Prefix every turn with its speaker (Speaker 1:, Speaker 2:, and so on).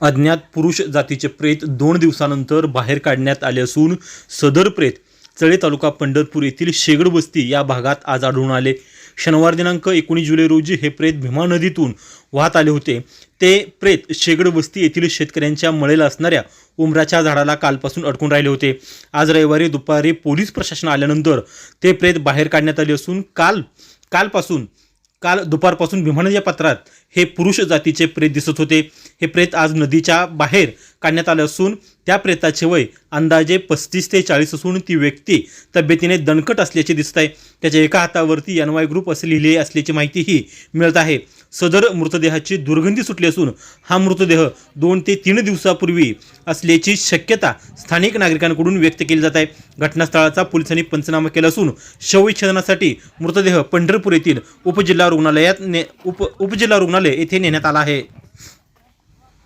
Speaker 1: अज्ञात पुरुष जातीचे प्रेत दोन दिवसानंतर बाहेर काढण्यात आले असून सदर प्रेत चळे तालुका पंढरपूर येथील शेगड वस्ती या भागात आज आढळून आले. शनिवार दिनांक एकोणीस जुलै रोजी हे प्रेत भीमा नदीतून वाहत आले होते. ते प्रेत शेगड वस्ती येथील शेतकऱ्यांच्या मळेला असणाऱ्या उमराच्या झाडाला कालपासून अडकून राहिले होते. आज रविवारी दुपारी पोलीस प्रशासन आल्यानंतर ते प्रेत बाहेर काढण्यात आले असून काल कालपासून काल दुपारपासून भीमा नदीच्या पात्रात हे पुरुष जातीचे प्रेत दिसत होते. हे प्रेत आज नदीच्या बाहेर काढण्यात आले असून त्या प्रेताचे वय अंदाजे पस्तीस ते चाळीस असून ती व्यक्ती तब्येतीने दणकट असल्याचे दिसत आहे. त्याच्या एका हातावरती एन वाय ग्रुप असे लिहिले असल्याची माहितीही मिळत आहे. सदर मृतदेहाची दुर्गंधी सुटली असून हा मृतदेह दोन ते तीन दिवसापूर्वी असल्याची शक्यता स्थानिक नागरिकांकडून व्यक्त केली जात आहे. घटनास्थळाचा पोलिसांनी पंचनामा केला असून शवविच्छेदनासाठी मृतदेह पंढरपूर येथील उपजिल्हा रुग्णालयात ने उप उपजिल्हा रुग्णालय येथे नेण्यात आला आहे.